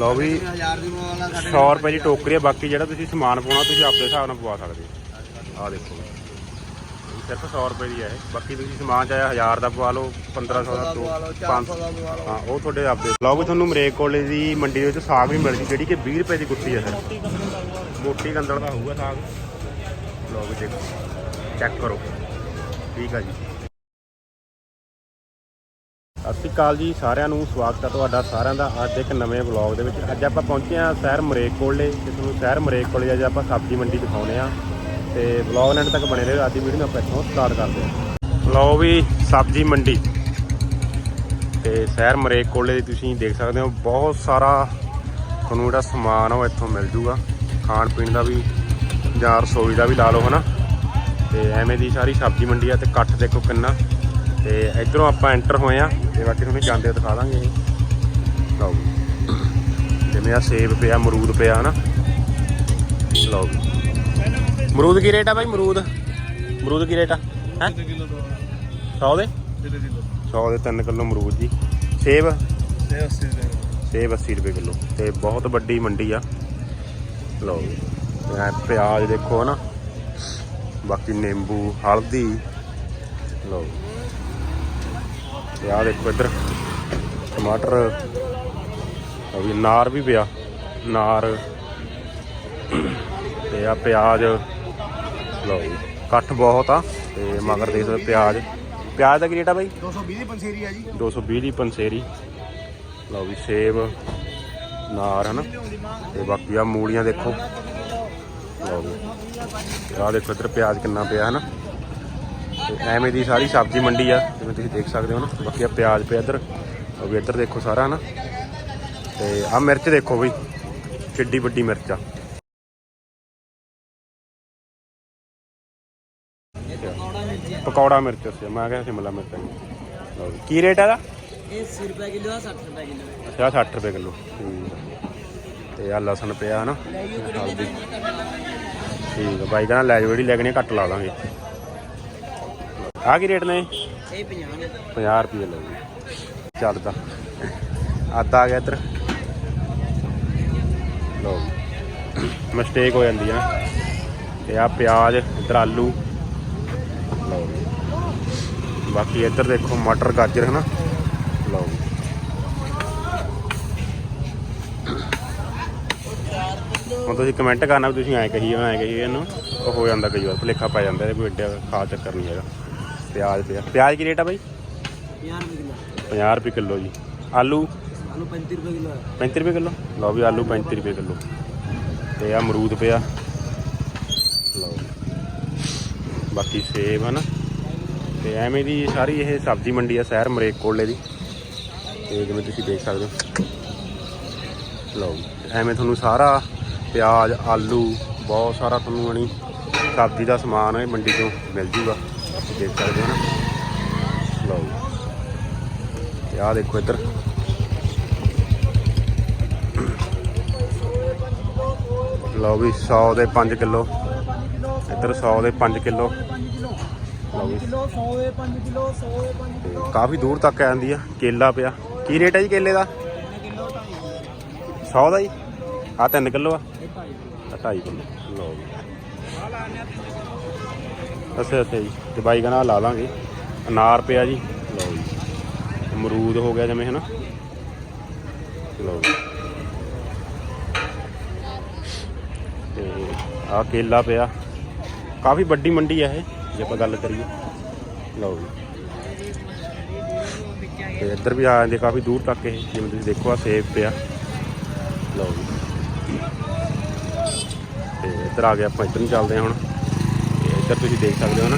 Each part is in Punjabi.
ਲਓ ਵੀ 1000 ਦੀ ਵਾਲਾ 100 ਰੁਪਏ ਦੀ ਟੋਕਰੀ ਹੈ ਬਾਕੀ ਜਿਹੜਾ ਤੁਸੀਂ ਸਮਾਨ ਪਾਉਣਾ ਤੁਸੀਂ ਆਪਦੇ ਹਿਸਾਬ ਨਾਲ ਪਵਾ ਸਕਦੇ ਹੋ। ਆਹ ਦੇਖੋ ਸਿਰਫ 100 ਰੁਪਏ ਦੀ ਹੈ ਇਹ। ਬਾਕੀ ਤੁਸੀਂ ਸਮਾਨ ਚਾਹੇ 1000 ਦਾ ਪਵਾ ਲਓ 1500 ਦਾ ਲਓ, 500 400 ਦਾ ਪਵਾ ਲਓ। ਹਾਂ ਉਹ ਤੁਹਾਡੇ ਆਪਦੇ। ਲਓ ਵੀ ਤੁਹਾਨੂੰ ਮਰੇਕ ਕੋਲੇ ਦੀ ਮੰਡੀ ਦੇ ਵਿੱਚ ਸਾਗ ਵੀ ਮਿਲ ਜੂ ਜਿਹੜੀ ਕਿ 20 ਰੁਪਏ ਦੀ ਗੁੱਟੀ ਹੈ ਸਰ। ਮੋਟੀ ਗੰਦਲ ਦਾ ਹੋਊਗਾ ਸਾਗ। ਲਓ ਵੀ ਦੇਖੋ ਚੈੱਕ ਕਰੋ। ਠੀਕ ਆ ਜੀ। ਸ਼੍ਰੀ ਅਕਾਲ ਜੀ ਸਾਰਿਆਂ ਨੂੰ ਸਵਾਗਤ ਹੈ ਤੁਹਾਡਾ ਸਾਰਿਆਂ ਦਾ ਅੱਜ ਇੱਕ ਨਵੇਂ ਵਲੌਗ ਦੇ ਵਿੱਚ। ਅੱਜ ਆਪਾਂ ਪਹੁੰਚੇ ਹਾਂ ਸ਼ਹਿਰ ਮਰੇਕ ਕੋਲੇ ਤੇ ਤੁਹਾਨੂੰ ਸ਼ਹਿਰ ਮਰੇਕ ਕੋਲੇ ਅੱਜ ਆਪਾਂ ਸਬਜ਼ੀ ਮੰਡੀ ਦਿਖਾਉਨੇ ਆ ਤੇ ਵਲੌਗ ਐਂਡ ਤੱਕ ਬਣੇ ਰਹੋ, ਅੱਜ ਦੀ ਵੀਡੀਓ ਆਪਾਂ ਇੱਥੋਂ ਸਟਾਰਟ ਕਰਦੇ ਹਾਂ। ਲਓ ਵੀ ਸਬਜ਼ੀ ਮੰਡੀ। ਤੇ ਸ਼ਹਿਰ ਮਰੇਕ ਕੋਲੇ ਦੀ ਤੁਸੀਂ ਦੇਖ ਸਕਦੇ ਹੋ, ਬਹੁਤ ਸਾਰਾ ਤੁਹਾਨੂੰ ਜਿਹੜਾ ਸਮਾਨ ਆ ਉਹ ਇੱਥੋਂ ਮਿਲ ਜੂਗਾ। ਖਾਣ ਪੀਣ ਦਾ ਵੀ, ਜਾਂ ਰਸੋਈ ਦਾ ਵੀ ਲਾ ਲਓ ਹਨਾ। ਤੇ ਐਵੇਂ ਦੀ ਸਾਰੀ ਸਬਜ਼ੀ ਮੰਡੀ ਆ ਤੇ ਇਕੱਠ ਦੇਖੋ ਕਿੰਨਾ ਤੇ ਇਧਰੋਂ ਆਪਾਂ ਐਂਟਰ ਹੋਏ ਆ ਤੇ ਬਾਕੀ ਤੁਹਾਨੂੰ ਜਾਂਦੇ ਦਿਖਾ ਦਾਂਗੇ ਲਓ ਜੀ। ਜਿਵੇਂ ਆ ਸੇਬ ਪਿਆ ਅਮਰੂਦ ਪਿਆ ਹਨਾ? ਲਓ ਜੀ। ਅਮਰੂਦ ਕੀ ਰੇਟ ਆ ਬਾਈ? ਅਮਰੂਦ? ਅਮਰੂਦ ਕੀ ਰੇਟ ਆ? ਹੈ? ਕਿਲੋ ਦੋ 100 ਦੇ? Kilo kilo. 100 ਦੇ 3 ਕਿਲੋ ਅਮਰੂਦ ਜੀ। ਸੇਬ? ਤੇ 80 ਦੇ ਸੇਬ 80 ਰੁਪਏ ਕਿਲੋ। ਤੇ ਬਹੁਤ ਵੱਡੀ ਮੰਡੀ ਆ। ਲਓ ਐਂ ਪਿਆਜ਼ ਦੇਖੋ ਹਨਾ? ਬਾਕੀ ਨਿੰਬੂ ਹਲਦੀ। ਲਓ ਜੀ। ਤੇ ਆਹ ਦੇਖੋ ਇੱਧਰ ਟਮਾਟਰ ਉਹ ਵੀ ਨਾਰ ਵੀ ਪਿਆ ਨਾਰ ਤੇ ਆ ਪਿਆਜ਼। ਲਓ ਜੀ ਕੱਠ ਬਹੁਤ ਆ ਤੇ ਮਗਰ ਦੇਖ ਸਕਦੇ ਪਿਆਜ਼। ਪਿਆਜ਼ ਦਾ ਕੀ ਰੇਟ ਆ ਬਾਈ? 220 ਦੀ ਪੰਸੇਰੀ ਆ ਜੀ। 220 ਦੀ ਪੰਸੇਰੀ। ਲਓ ਵੀ ਸੇਬ ਨਾਰ ਹਨਾ ਤੇ ਬਾਕੀ ਆ ਮੂਲੀਆਂ ਦੇਖੋ। ਲਓ ਵੀ ਆਹ ਦੇਖੋ ਇੱਧਰ ਪਿਆਜ਼ ਕਿੰਨਾ ਪਿਆ ਹਨਾ। ਤੇ ਐਵੇਂ ਦੀ ਸਾਰੀ ਸਬਜ਼ੀ ਮੰਡੀ ਆ ਜਿਵੇਂ ਤੁਸੀਂ ਦੇਖ ਸਕਦੇ ਹੋ ਨਾ। ਬਾਕੀ ਆ ਪਿਆਜ਼ ਪਿਆ ਇੱਧਰ। ਉਹ ਵੀ ਇੱਧਰ ਦੇਖੋ ਸਾਰਾ ਹਨਾ। ਤੇ ਆ ਮਿਰਚ ਦੇਖੋ ਬਈ ਕਿੱਡੀ ਵੱਡੀ ਮਿਰਚ ਆ। ਪਕੌੜਾ ਮਿਰਚ ਸੀ ਮੈਂ ਕਿਹਾ ਸ਼ਿਮਲਾ ਮਿਰਚ। ਲਓ ਜੀ। ਕੀ ਰੇਟ ਆ ਇਹਦਾ? ਇਹ 80 ਰੁਪਏ ਕਿਲੋ ਆ 60 ਰੁਪਏ ਕਿਲੋ ਅੱਛਾ ਆਹ 60 ਰੁਪਏ ਕਿਲੋ। ਤੇ ਆ ਲਸਣ ਪਿਆ ਹਨਾ। ਹਲਦੀ ਠੀਕ ਆ ਬਾਈ ਕਹਿੰਦਾ ਲੈ ਜਾਓ ਜਿਹੜੀ ਲੈਣੀ ਘੱਟ ਲਾ ਦਾਂਗੇ। ਆ ਕੀ ਰੇਟ ਨੇ? ਇਹ 50 ਨੇ 50 ਰੁਪਏ ਲਓ ਜੀ। ਚੱਲਦਾ ਆਦਾ ਆ ਗਿਆ ਇੱਧਰ। ਲਓ ਮਿਸਟੇਕ ਹੋ ਜਾਂਦੀ ਹੈ ਨਾ। ਤੇ ਆ ਪਿਆਜ਼ ਇੱਧਰ ਆਲੂ। ਲਓ। ਬਾਕੀ ਇੱਧਰ ਦੇਖੋ ਮਟਰ ਗਾਜਰ ਹਨਾ? ਲਓ। ਹੁਣ ਤੁਸੀਂ ਕਮੈਂਟ ਕਰਨਾ ਵੀ ਤੁਸੀਂ ਐਂ ਕਹੀ ਐਂ ਕਹੀ ਇਹਨੂੰ। ਉਹ ਹੋ ਜਾਂਦਾ ਕਈ ਵਾਰ ਭੁਲੇਖਾ ਪੈ ਜਾਂਦਾ ਇਹ ਕੋਈ ਏਡਾ ਖਾਸ ਚੱਕਰ ਨਹੀਂ ਹੈਗਾ। ਪਿਆਜ਼ ਪਿਆ। ਪਿਆਜ਼ ਕੀ ਰੇਟ ਆ ਬਾਈ? 50 ਰੁਪਏ ਕਿਲੋ। 50 ਰੁਪਏ ਕਿਲੋ ਜੀ। ਆਲੂ? ਆਲੂ 35 ਰੁਪਏ ਕਿਲੋ ਹੈ। 35 ਰੁਪਏ ਕਿਲੋ? ਲਓ ਵੀ ਆਲੂ 35 ਰੁਪਏ ਕਿਲੋ। ਤੇ ਆ ਅਮਰੂਦ ਪਿਆ। ਲਓ। ਬਾਕੀ ਸੇਬ ਹਨ। ਤੇ ਐਵੇਂ ਦੀ ਸਾਰੀ ਇਹ ਸਬਜ਼ੀ ਮੰਡੀ ਆ ਸ਼ਹਿਰ ਮਰੇਕ ਕੋਲੇ ਦੀ। ਤੇ ਜਿਵੇਂ ਤੁਸੀਂ ਦੇਖ ਸਕਦੇ ਹੋ। ਲਓ। ਐਵੇਂ ਤੁਹਾਨੂੰ ਸਾਰਾ ਪਿਆਜ਼ ਆਲੂ ਬਹੁਤ ਸਾਰਾ ਤੁਹਾਨੂੰ ਬਣੀ ਸਬਜ਼ੀ ਦਾ ਸਮਾਨ ਇਹ ਮੰਡੀ ਤੋਂ ਮਿਲ ਜੂਗਾ। ਦੇਖ ਸਕਦੇ ਹੋ ਨਾ। ਲਓ ਤੇ ਆਹ ਦੇਖੋ ਇੱਧਰ। ਲਓ ਵੀ 100 ਦੇ 5 ਕਿਲੋ। ਇੱਧਰ 100 ਦੇ 5 ਕਿਲੋ। ਲਓ ਵੀ 100 ਦੇ 5 ਕਿਲੋ 100 ਦੇ 5 ਤੇ ਕਾਫੀ ਦੂਰ ਤੱਕ ਆ ਜਾਂਦੀ ਆ। ਕੇਲਾ ਪਿਆ। ਕੀ ਰੇਟ ਹੈ ਜੀ ਕੇਲੇ ਦਾ? ਕਿਲੋ 100 ਦਾ ਜੀ? ਆ 3 ਕਿਲੋ ਆ। ਇਹ 250 ਆਹ ਢਾਈ ਕਿਲੋ। ਲਓ ਜੀ। ਅੱਛਾ ਅੱਛਾ ਜੀ, ਤੇ ਬਾਈ ਕਹਿੰਦਾ ਲਾ ਲਾਂਗੇ। ਅਨਾਰ ਪਿਆ ਜੀ। ਲਓ ਜੀ। ਅਮਰੂਦ ਹੋ ਗਿਆ ਜਿਵੇਂ ਹਨਾ? ਲਓ ਜੀ। ਤੇ ਆ ਕੇਲਾ ਪਿਆ। ਕਾਫੀ ਵੱਡੀ ਮੰਡੀ ਹੈ ਇਹ, ਜੇ ਆਪਾਂ ਗੱਲ ਕਰੀਏ। ਲਓ ਜੀ। ਤੇ ਇੱਧਰ ਵੀ ਆ ਜਾਂਦੇ, ਕਾਫੀ ਦੂਰ ਤੱਕ ਇਹ, ਜਿਵੇਂ ਤੁਸੀਂ ਦੇਖੋ, ਆ ਸੇਬ ਪਿਆ। ਲਓ ਜੀ। ਤੇ ਇੱਧਰ ਆ ਗਏ ਆਪਾਂ, ਇੱਧਰ ਨੂੰ ਚੱਲਦੇ ਹਾਂ ਹੁਣ। ਤੇ ਤੁਸੀਂ ਦੇਖ ਸਕਦੇ ਹੋ ਨਾ।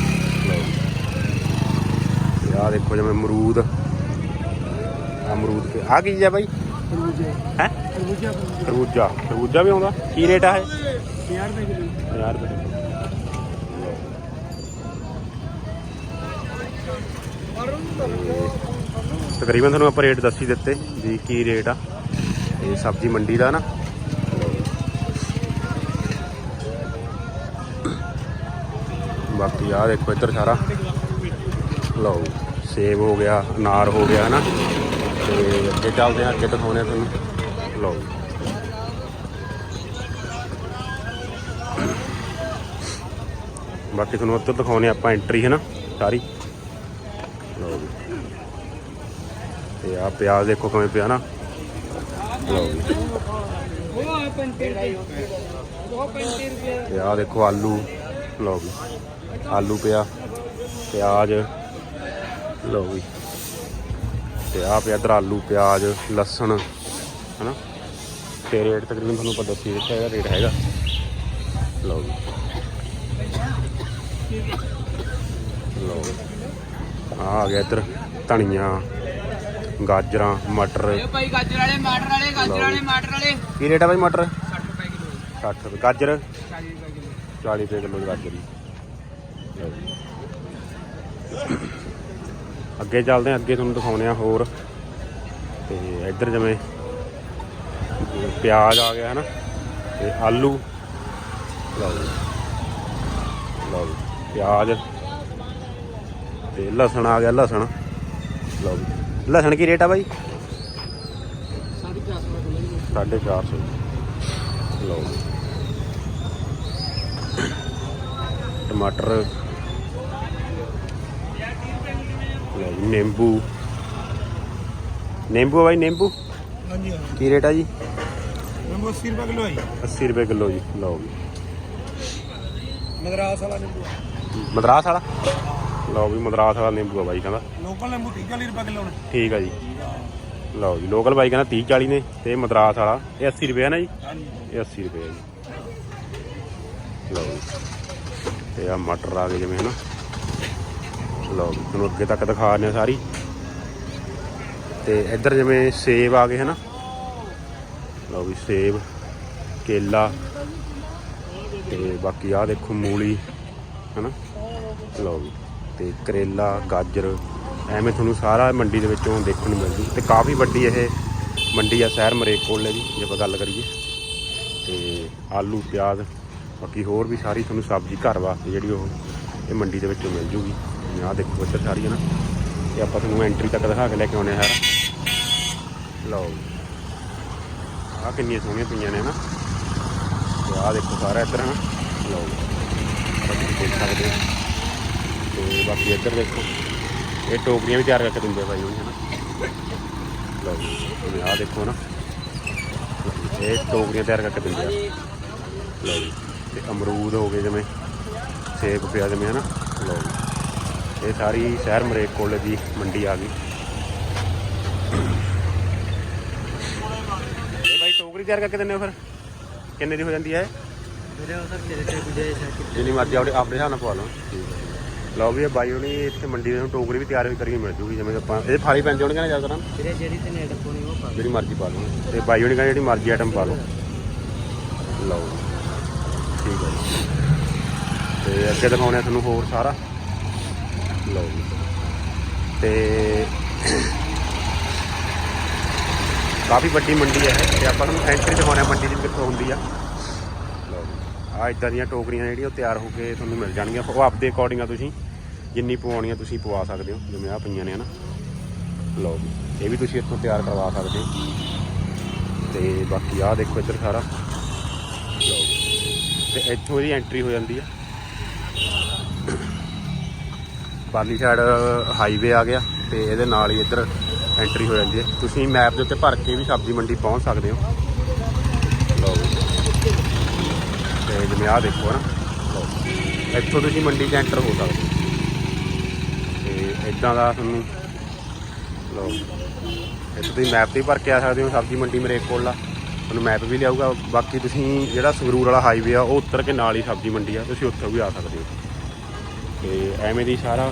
ਲਓ। ਦੇਖੋ ਜਿਵੇਂ ਅਮਰੂਦ। ਅਮਰੂਦ ਤੇ ਆ ਕੀ ਹੈ ਬਾਈ? ਤਰਬੂਜੇ ਹੈ? ਖਰਬੂਜਾ ਖਰਬੂਜਾ ਵੀ ਆਉਂਦਾ? ਕੀ ਰੇਟ ਆ ਇਹ? 50 ਰੁਪਏ ਕਿਲੋ। 50 ਰੁਪਏ ਤਕਰੀਬਨ ਤੁਹਾਨੂੰ ਆਪਾਂ ਰੇਟ ਦੱਸੀ ਦਿੱਤੇ ਵੀ ਕੀ ਰੇਟ ਆ। ਇਹ ਸਬਜ਼ੀ ਮੰਡੀ ਦਾ ਨਾ। ਬਾਕੀ ਆਹ ਦੇਖੋ ਇੱਧਰ ਸਾਰਾ। ਲਓ, ਸੇਬ ਹੋ ਗਿਆ, ਅਨਾਰ ਹੋ ਗਿਆ ਨਾ ਤੇ ਅੱਗੇ ਚੱਲਦੇ ਹਾਂ, ਅੱਗੇ ਦਿਖਾਉਂਦੇ ਹਾਂ ਤੁਹਾਨੂੰ। ਲਓ। ਬਾਕੀ ਤੁਹਾਨੂੰ ਉੱਧਰ ਦਿਖਾਉਣੇ ਆਪਾਂ ਐਂਟਰੀ ਹੈ ਨਾ ਸਾਰੀ। ਲਓ ਤੇ ਆ ਪਿਆਜ਼ ਦੇਖੋ ਕਿਵੇਂ ਪਿਆ ਨਾ ਲਓ ਉਹ ਆ ਆ ਦੇਖੋ ਆਲੂ। ਲਓ ਆਲੂ ਪਿਆ ਪਿਆਜ਼। ਲਓ ਵੀ। ਤੇ ਆ ਪਿਆ ਇੱਧਰ ਆਲੂ ਪਿਆਜ਼ ਲਸਣ ਹਨਾ? ਤੇ ਰੇਟ ਤਕਰੀਬਨ ਤੁਹਾਨੂੰ ਪਤਾ ਦੱਸੀ ਦਿੱਤਾ ਹੈਗਾ ਰੇਟ ਹੈਗਾ। ਲਓ ਵੀ। ਲਓ। ਆ ਆ ਗਿਆ ਇੱਧਰ ਧਨੀਆ ਗਾਜਰਾਂ ਮਟਰ। ਭਾਈ ਗਾਜਰ ਵਾਲੇ ਮਟਰ ਵਾਲੇ ਗਾਜਰ ਵਾਲੇ ਮਟਰ ਵਾਲੇ। ਕੀ ਰੇਟ ਆ ਬਾਈ ਮਟਰ? 60 ਰੁਪਏ ਕਿਲੋ। 60 ਰੁਪਏ। ਗਾਜਰ? 40 ਰੁਪਏ ਕਿਲੋ। 40 ਰੁਪਏ ਕਿਲੋ ਗਾਜਰ ਜੀ ਜੀ। ਅੱਗੇ ਚੱਲਦੇ ਹਾਂ, ਅੱਗੇ ਤੁਹਾਨੂੰ ਦਿਖਾਉਣੇ ਆ ਹੋਰ। ਤੇ ਇੱਧਰ ਜਿਵੇਂ ਪਿਆਜ਼ ਆ ਗਿਆ ਹੈ ਨਾ ਤੇ ਆਲੂ। ਲਓ ਲਓ ਪਿਆਜ਼। ਤੇ ਲਸਣ ਆ ਗਿਆ, ਲਸਣ। ਲਓ ਜੀ। ਲਸਣ ਕੀ ਰੇਟ ਆ ਬਾਈ? 450 ਰੁਪਏ 450 ਲਓ ਜੀ। ਟਮਾਟਰ ਲਓ ਜੀ ਨਿੰਬੂ। ਨਿੰਬੂ ਆ ਬਾਈ ਨਿੰਬੂ? ਹਾਂਜੀ ਹਾਂ ਕੀ ਰੇਟ ਆ ਜੀ? ਨਿੰਬੂ 80 ਰੁਪਏ ਕਿਲੋ ਹੈ 80 ਰੁਪਏ ਕਿਲੋ ਜੀ ਲਓ ਜੀ। ਮਦਰਾਸ ਵਾਲਾ ਨਿੰਬੂ ਮਦਰਾਸ ਵਾਲਾ? ਲਓ ਵੀ ਮਦਰਾਸ ਵਾਲਾ ਨਿੰਬੂ ਆ ਬਾਈ ਕਹਿੰਦਾ। ਲੋਕਲ ਨਿੰਬੂ 30 40 ਰੁਪਏ ਕਿਲੋ ਨੇ। ਠੀਕ ਆ ਜੀ। ਲਓ ਜੀ ਲੋਕਲ ਬਾਈ ਕਹਿੰਦਾ 30 40 ਨੇ ਤੇ ਮਦਰਾਸ ਵਾਲਾ। ਇਹ 80 ਰੁਪਏ ਆ ਨਾ ਜੀ? ਹਾਂਜੀ। ਇਹ 80 ਰੁਪਏ ਆ ਜੀ। ਲਓ ਜੀ। ਤੇ ਆ ਮਟਰ ਆ ਗਏ ਜਿਵੇਂ ਹਨਾ? ਲਓ ਜੀ, ਤੁਹਾਨੂੰ ਅੱਗੇ ਤੱਕ ਦਿਖਾ ਰਹੇ ਸਾਰੀ। ਤੇ ਇੱਧਰ ਜਿਵੇਂ ਸੇਬ ਆ ਗਏ, ਹਨਾ? ਲਓ ਵੀ ਸੇਬ, ਕੇਲਾ, ਤੇ ਬਾਕੀ ਆ ਦੇਖੋ ਮੂਲੀ, ਹਨਾ? ਲਓ ਵੀ, ਤੇ ਕਰੇਲਾ, ਗਾਜਰ, ਐਵੇਂ ਤੁਹਾਨੂੰ ਸਾਰਾ ਮੰਡੀ ਦੇ ਵਿੱਚੋਂ ਦੇਖਣ ਨੂੰ ਮਿਲ ਜੂ ਤੇ ਕਾਫੀ ਵੱਡੀ ਇਹ ਮੰਡੀ ਆ ਸ਼ਹਿਰ ਮਰੇਕੋਲੇ ਦੀ ਜੇ ਆਪਾਂ ਗੱਲ ਕਰੀਏ। ਤੇ ਆਲੂ, ਪਿਆਜ਼, ਬਾਕੀ ਹੋਰ ਵੀ ਸਾਰੀ ਤੁਹਾਨੂੰ ਸਬਜ਼ੀ ਘਰ ਵਾਸਤੇ ਜਿਹੜੀ ਉਹ ਇਹ ਮੰਡੀ ਦੇ ਵਿੱਚੋਂ ਮਿਲ ਜੂਗੀ। ਆਹ ਦੇਖੋ ਇੱਧਰ ਸਾਰੀ ਹੈ ਨਾ। ਤੇ ਆਪਾਂ ਤੁਹਾਨੂੰ ਐਂਟਰੀ ਤੱਕ ਦਿਖਾ ਕੇ ਲੈ ਕੇ ਆਉਣੇ ਸਾਰਾ ਲਓ ਆ ਕਿੰਨੀਆਂ ਸੋਹਣੀਆਂ ਪਈਆਂ ਨੇ ਨਾ। ਤੇ ਆਹ ਦੇਖੋ ਸਾਰਾ ਇੱਧਰ ਹੈ ਨਾ। ਲਓ ਤੁਸੀਂ ਦੇਖ ਸਕਦੇ ਹੋ। ਤੇ ਬਾਕੀ ਇੱਧਰ ਦੇਖੋ। ਇਹ ਟੋਕਰੀਆਂ ਵੀ ਤਿਆਰ ਕਰਕੇ ਦਿੰਦੇ ਭਾਈ ਉਹਨੇ ਹਨਾ ਲਓ ਜੀ। ਜਿਵੇਂ ਆਹ ਦੇਖੋ ਨਾ। ਇਹ ਟੋਕਰੀਆਂ ਤਿਆਰ ਕਰਕੇ ਦਿੰਦੇ ਆ। ਲਓ ਜੀ। ਤੇ ਅਮਰੂਦ ਹੋ ਗਏ ਜਿਵੇਂ। ਸੇਬ ਪਿਆ ਜਿਵੇਂ ਹਨਾ ਲਓ ਜੀ। ਇਹ ਸਾਰੀ ਸ਼ਹਿਰ ਮਰੇਕ ਕੋਲੇ ਦੀ ਮੰਡੀ ਆ ਗਈ। ਇਹ ਭਾਈ ਟੋਕਰੀ ਤਿਆਰ ਕਰਕੇ ਦਿੰਦੇ ਹੋ ਫਿਰ? ਕਿੰਨੇ ਦੀ ਹੋ ਜਾਂਦੀ ਹੈ ਮੇਰੇ ਉਹ ਤੱਕ ਤੇਰੇ ਤੇ ਗੁਜੇ ਜਿੰਨੀ ਮਰਜ਼ੀ ਆਪਣੇ ਆਪਣੇ ਹਿਸਾਬ ਨਾਲ ਪਵਾ ਲਓ। ਲਓ ਵੀ ਇਹ ਬਾਈ ਹੋਣੀ ਇੱਥੇ ਮੰਡੀ ਦੇ ਟੋਕਰੀ ਵੀ ਤਿਆਰ ਹੋਈ ਕਰੀ ਮਿਲ ਜੂਗੀ ਜਿਵੇਂ ਆਪਾਂ ਇਹ ਫਾਲੀ ਪੈਂਦੇ ਹੋਣਗੇ ਨਾ ਜ਼ਿਆਦਾ ਤੇਰੇ ਜਿਹੜੀ ਤੇ ਨੇੜ ਕੋਣੀ ਉਹ ਪਾ ਜਿਹੜੀ ਮਰਜ਼ੀ ਪਾ ਲਓ। ਤੇ ਬਾਈ ਹੋਣੀ ਕਹਿੰਦੇ ਜਿਹੜੀ ਮਰਜ਼ੀ ਆਈਟਮ ਪਾ ਲਓ। ਲਓ। ਠੀਕ ਹੈ। ਤੇ ਅੱਗੇ ਦਿਖਾਉਣੇ ਤੁਹਾਨੂੰ ਹੋਰ ਸਾਰਾ। ਲਓ ਜੀ। ਤੇ ਕਾਫੀ ਵੱਡੀ ਮੰਡੀ ਹੈ ਇਹ ਤੇ ਆਪਾਂ ਤੁਹਾਨੂੰ ਐਂਟਰੀ ਦਿਖਾਉਣੇ ਮੰਡੀ ਦੀ ਕਿੱਥੋਂ ਹੁੰਦੀ ਆ। ਲਓ ਜੀ। ਆ ਇਦਾਂ ਦੀਆਂ ਟੋਕਰੀਆਂ ਜਿਹੜੀਆਂ ਉਹ ਤਿਆਰ ਹੋ ਕੇ ਤੁਹਾਨੂੰ ਮਿਲ ਜਾਣਗੀਆਂ। ਉਹ ਆਪਦੇ ਅਕੋਰਡਿੰਗ ਆ ਤੁਸੀਂ। ਜਿੰਨੀ ਪਵਾਉਣੀ ਆ ਤੁਸੀਂ ਪਵਾ ਸਕਦੇ ਹੋ। ਜਿਵੇਂ ਆ ਪਈਆਂ ਨੇ ਹਨਾ। ਲਓ ਜੀ। ਇਹ ਵੀ ਤੁਸੀਂ ਇੱਥੋਂ ਤਿਆਰ ਕਰਵਾ ਸਕਦੇ ਹੋ। ਤੇ ਬਾਕੀ ਆਹ ਦੇਖੋ ਇੱਧਰ ਸਾਰਾ। ਲਓ ਜੀ। ਤੇ ਇੱਥੋਂ ਇਹਦੀ ਐਂਟਰੀ ਹੋ ਜਾਂਦੀ ਆ। ਪਾਰਲੀ ਸਾਈਡ ਹਾਈਵੇ ਆ ਗਿਆ ਤੇ ਇਹਦੇ ਨਾਲ ਹੀ ਇੱਧਰ ਐਂਟਰੀ ਹੋ ਜਾਂਦੀ ਹੈ। ਤੁਸੀਂ ਮੈਪ ਦੇ ਉੱਤੇ ਭਰ ਕੇ ਵੀ ਸਬਜ਼ੀ ਮੰਡੀ ਪਹੁੰਚ ਸਕਦੇ ਹੋ। ਲਓ ਜੀ। ਤੇ ਜਿਵੇਂ ਆਹ ਦੇਖੋ ਨਾ। ਇੱਥੋਂ ਤੁਸੀਂ ਮੰਡੀ 'ਚ ਐਂਟਰ ਹੋ ਸਕਦੇ ਹੋ। ਤੇ ਇਦਾਂ ਦਾ ਤੁਹਾਨੂੰ ਲਓ। ਇੱਥੇ ਤੁਸੀਂ ਮੈਪ ਤੇ ਭਰ ਕੇ ਆ ਸਕਦੇ ਹੋ, ਸਬਜ਼ੀ ਮੰਡੀ ਮੇਰੇ ਕੋਲ ਆ। ਤੁਹਾਨੂੰ ਮੈਪ ਵੀ ਲਿਆਊਗਾ। ਬਾਕੀ ਤੁਸੀਂ ਜਿਹੜਾ ਸੰਗਰੂਰ ਵਾਲਾ ਹਾਈਵੇ ਆ, ਉਹ ਉੱਤਰ ਕੇ ਨਾਲ ਹੀ ਸਬਜ਼ੀ ਮੰਡੀ ਆ। ਤੁਸੀਂ ਉੱਥੇ ਵੀ ਆ ਸਕਦੇ ਹੋ। ਤੇ ਐਵੇਂ ਦੀ ਸਾਰਾ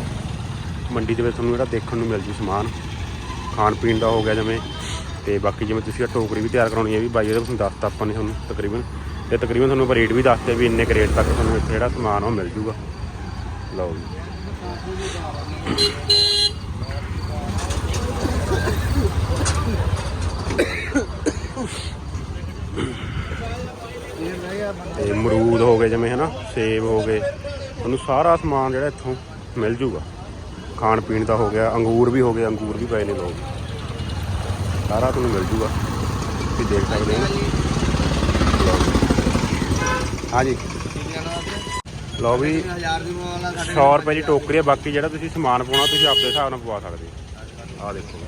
ਮੰਡੀ ਦੇ ਵਿੱਚ ਤੁਹਾਨੂੰ ਜਿਹੜਾ ਦੇਖਣ ਨੂੰ ਮਿਲ ਜੂ ਸਮਾਨ, ਖਾਣ ਪੀਣ ਦਾ ਹੋ ਗਿਆ ਜਿਵੇਂ, ਤੇ ਬਾਕੀ ਜਿਵੇਂ ਤੁਸੀਂ ਆਹ ਟੋਕਰੀ ਵੀ ਤਿਆਰ ਕਰਾਉਣੀ ਹੈ ਵੀ ਬਾਈ, ਇਹਦੇ ਤੁਹਾਨੂੰ ਦੱਸਤਾ ਆਪਾਂ ਨੇ ਤੁਹਾਨੂੰ ਤਕਰੀਬਨ, ਤੇ ਤਕਰੀਬਨ ਤੁਹਾਨੂੰ ਆਪਾਂ ਰੇਟ ਵੀ ਦੱਸਦੇ ਵੀ ਇੰਨੇ ਕੁ ਰੇਟ ਤੱਕ ਤੁਹਾਨੂੰ ਇੱਥੇ ਜਿਹੜਾ ਸਮਾਨ ਉਹ ਮਿਲ ਜੂਗਾ। ਲਓ ਜੀ। ਤੇ ਮਰੂਦ ਹੋ ਗਏ ਜਿਵੇਂ, ਹਨਾ, ਸੇਬ ਹੋ ਗਏ। ਤੁਹਾਨੂੰ ਸਾਰਾ ਸਮਾਨ ਜਿਹੜਾ ਇੱਥੋਂ ਮਿਲ ਜੂਗਾ। ਖਾਣ ਪੀਣ ਦਾ ਹੋ ਗਿਆ, ਅੰਗੂਰ ਵੀ ਹੋ ਗਏ, ਅੰਗੂਰ ਵੀ ਪਏ ਨੇ ਲੋਕ। ਸਾਰਾ ਤੁਹਾਨੂੰ ਮਿਲ ਜੂਗਾ। ਤੁਸੀਂ ਦੇਖ ਸਕਦੇ ਹੋ। ਹਾਂਜੀ। ਲਓ ਵੀ 1000 100 ਰੁਪਏ ਦੀ ਟੋਕਰੀ ਹੈ ਬਾਕੀ ਜਿਹੜਾ ਤੁਸੀਂ ਸਮਾਨ ਪਾਉਣਾ, ਤੁਸੀਂ ਆਪਦੇ ਹਿਸਾਬ ਨਾਲ ਪਵਾ ਸਕਦੇ ਹੋ। ਆਹ ਦੇਖੋ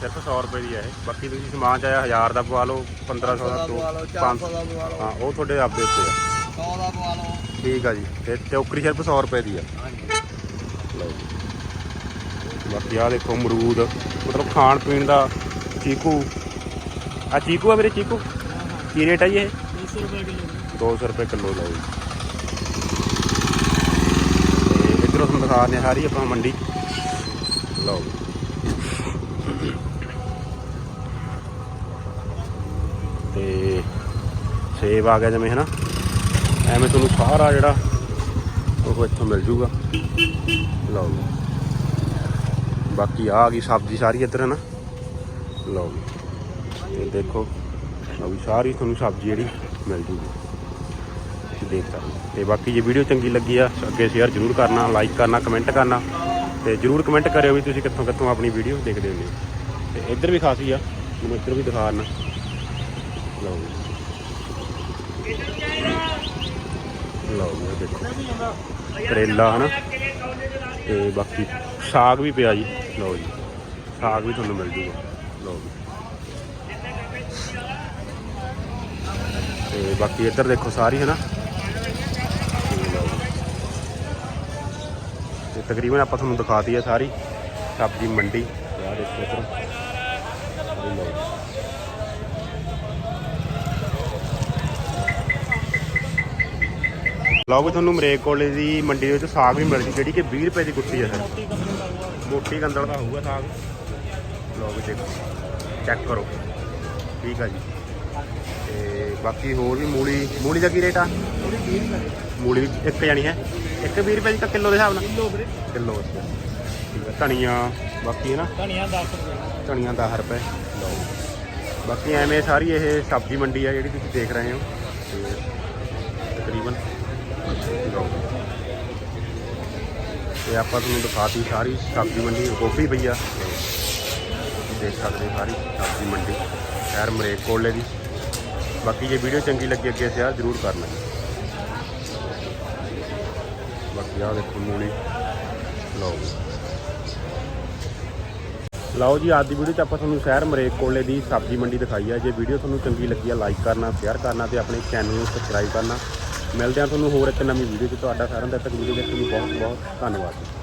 ਸਿਰਫ 100 ਰੁਪਏ ਦੀ ਹੈ ਇਹ। ਬਾਕੀ ਤੁਸੀਂ ਸਮਾਨ ਚਾਹੇ 1000 ਦਾ ਪਵਾ ਲਓ 1500 ਦਾ ਪਵਾ ਲਓ 400 500 ਦਾ। ਪਵਾ ਲਓ ਹਾਂ, ਉਹ ਤੁਹਾਡੇ ਆਪਦੇ ਉੱਤੇ ਆ। 100 ਦਾ ਪਵਾ ਲਓ। ਠੀਕ ਆ ਜੀ। ਤੇ ਟੋਕਰੀ ਸਿਰਫ 100 ਰੁਪਏ ਦੀ ਆ। ਹਾਂਜੀ। ਲਓ ਜੀ। ਬਾਕੀ ਆਹ ਦੇਖੋ ਅਮਰੂਦ ਮਤਲਬ ਖਾਣ ਪੀਣ ਦਾ ਚੀਕੂ। ਆ ਚੀਕੂ ਆ ਮੇਰੇ ਚੀਕੂ? ਕੀ ਰੇਟ ਆ ਜੀ ਇਹ? 200 ਰੁਪਏ ਕਿਲੋ। 200 ਰੁਪਏ ਕਿਲੋ ਲਓ ਜੀ। ਇੱਧਰੋਂ ਤੁਹਾਨੂੰ ਦਿਖਾ ਦਿੰਦੇ ਹਾਂ ਸਾਰੀ ਆਪਾਂ ਮੰਡੀ। ਲਓ। ਤੇ ਸੇਬ ਆ ਗਿਆ ਜਿਵੇਂ ਹਨਾ? ਐਵੇਂ ਤੁਹਾਨੂੰ ਸਾਰਾ ਜਿਹੜਾ ਉਹ ਇੱਥੋਂ ਮਿਲ ਜੂਗਾ। ਲਓ ਬਾਕੀ ਆ ਗਈ ਸਬਜ਼ੀ ਸਾਰੀ ਇੱਧਰ ਹੈ ਨਾ ਲਓ ਜੀ। ਤੇ ਦੇਖੋ ਆ ਸਾਰੀ ਤੁਹਾਨੂੰ ਸਬਜ਼ੀ ਜਿਹੜੀ ਮਿਲ ਜੂਗੀ। ਤੁਸੀਂ ਦੇਖ ਸਕਦੇ ਹੋ। ਤੇ ਬਾਕੀ ਜੇ ਵੀਡੀਓ ਚੰਗੀ ਲੱਗੀ ਆ, ਅੱਗੇ ਸ਼ੇਅਰ ਜ਼ਰੂਰ ਕਰਨਾ ਲਾਈਕ ਕਰਨਾ ਕਮੈਂਟ ਕਰਨਾ। ਤੇ ਜ਼ਰੂਰ ਕਮੈਂਟ ਕਰਿਓ ਵੀ ਤੁਸੀਂ ਕਿੱਥੋਂ ਕਿੱਥੋਂ ਆਪਣੀ ਵੀਡੀਓ ਦੇਖਦੇ ਹੁੰਦੇ ਹੋ। ਤੇ ਇੱਧਰ ਵੀ ਖਾਸੀ ਆ ਮੈਨੂੰ ਇੱਧਰ ਵੀ ਦਿਖਾ ਦਿੰਦਾ। ਲਓ ਜੀ ਲਓ ਜੀ, ਦੇਖੋ। ਕਰੇਲਾ, ਹਨਾ? ਤੇ ਬਾਕੀ ਸਾਗ ਵੀ ਪਿਆ ਜੀ। ਲਓ ਜੀ, ਸਾਗ ਵੀ ਤੁਹਾਨੂੰ ਮਿਲ ਜੂਗਾ। ਲਓ ਜੀ। ਤੇ ਬਾਕੀ ਇੱਧਰ ਦੇਖੋ ਸਾਰੀ ਹੈ ਨਾ ਤੇ ਲਓ ਜੀ। ਤੇ ਤਕਰੀਬਨ ਆਪਾਂ ਤੁਹਾਨੂੰ ਦਿਖਾਤੀ ਹੈ ਸਾਰੀ, ਸਬਜ਼ੀ, ਮੰਡੀ। ਤੇ ਦੇਖੋ ਇੱਧਰ। ਲਓ ਲਓ ਵੀ ਤੁਹਾਨੂੰ ਮਰੇਕ ਕੋਲੇ ਦੀ ਮੰਡੀ ਦੇ ਵਿੱਚ ਸਾਗ ਵੀ ਮਿਲ ਜੀ ਜਿਹੜੀ ਕਿ 20 ਰੁਪਏ ਦੀ ਗੁੱਟੀ ਹੈ ਸਰ। ਮੋਟੀ ਗੰਦਲ ਦਾ ਹੋਊਗਾ ਸਾਗ। ਲਓ ਵੀ ਦੇਖੋ ਚੈੱਕ ਕਰੋ। ਠੀਕ ਆ ਜੀ। ਤੇ ਬਾਕੀ ਹੋਰ ਵੀ ਮੂਲੀ ਮੂਲੀ ਦਾ ਕੀ ਰੇਟ ਆ? ਮੂਲੀ ਵੀ ਇੱਕ ਜਾਣੀ ਹੈ। ਇੱਕ 20 ਰੁਪਏ ਦੀ ਤਾਂ ਕਿਲੋ ਦੇ ਹਿਸਾਬ ਨਾਲ। ਕਿਲੋ ਵੀਰੇ। ਕਿਲੋ ਠੀਕ ਹੈ ਧਨੀਆ ਬਾਕੀ ਹੈ ਨਾ? ਧਨੀਆ 10 ਰੁਪਏ। ਧਨੀਆ 10 ਰੁਪਏ। ਲਓ ਬਾਕੀ ਐਵੇਂ ਸਾਰੀ ਇਹ ਸਬਜ਼ੀ ਮੰਡੀ ਆ ਜਿਹੜੀ ਤੁਸੀਂ ਦੇਖ ਰਹੇ ਹੋ। ਤੇ ਤਕਰੀਬਨ ਤੇ ਆਪਾਂ ਤੁਹਾਨੂੰ ਦਿਖਾਤੀ ਸਾਰੀ ਸਬਜ਼ੀ ਮੰਡੀ, ਗੋਭੀ ਪਈ ਆ ਦੇਖ ਸਕਦੇ ਹੋ ਸਾਰੀ ਸਬਜ਼ੀ ਮੰਡੀ ਸ਼ਹਿਰ ਮਰੇਕ ਕੋਲੇ ਦੀ। ਬਾਕੀ ਜੇ ਵੀਡੀਓ ਚੰਗੀ ਲੱਗੀ, ਅੱਗੇ ਸ਼ੇਅਰ ਜ਼ਰੂਰ ਕਰਨਾ। ਬਾਕੀ ਆਹ ਦੇਖੋ ਮੂਲੀ। ਲਓ ਲਓ ਜੀ, ਅੱਜ ਦੀ ਵੀਡੀਓ 'ਚ ਆਪਾਂ ਤੁਹਾਨੂੰ ਸ਼ਹਿਰ ਮਰੇਕ ਕੋਲੇ ਦੀ ਸਬਜ਼ੀ ਮੰਡੀ ਦਿਖਾਈ ਹੈ ਜੇ ਵੀਡੀਓ ਤੁਹਾਨੂੰ ਚੰਗੀ ਲੱਗੀ ਆ ਲਾਈਕ ਕਰਨਾ ਸ਼ੇਅਰ ਕਰਨਾ ਤੇ ਆਪਣੇ ਚੈਨਲ ਨੂੰ ਸਬਸਕ੍ਰਾਈਬ ਕਰਨਾ। ਮਿਲਦੇ ਹਾਂ ਤੁਹਾਨੂੰ ਹੋਰ ਇੱਕ ਨਵੀਂ ਵੀਡੀਓ 'ਚ। ਤੁਹਾਡਾ ਸਾਰਿਆਂ ਦਾ ਤੱਕ ਵੀਡੀਓ ਦੇਖਣ ਲਈ ਬਹੁਤ ਬਹੁਤ ਧੰਨਵਾਦ।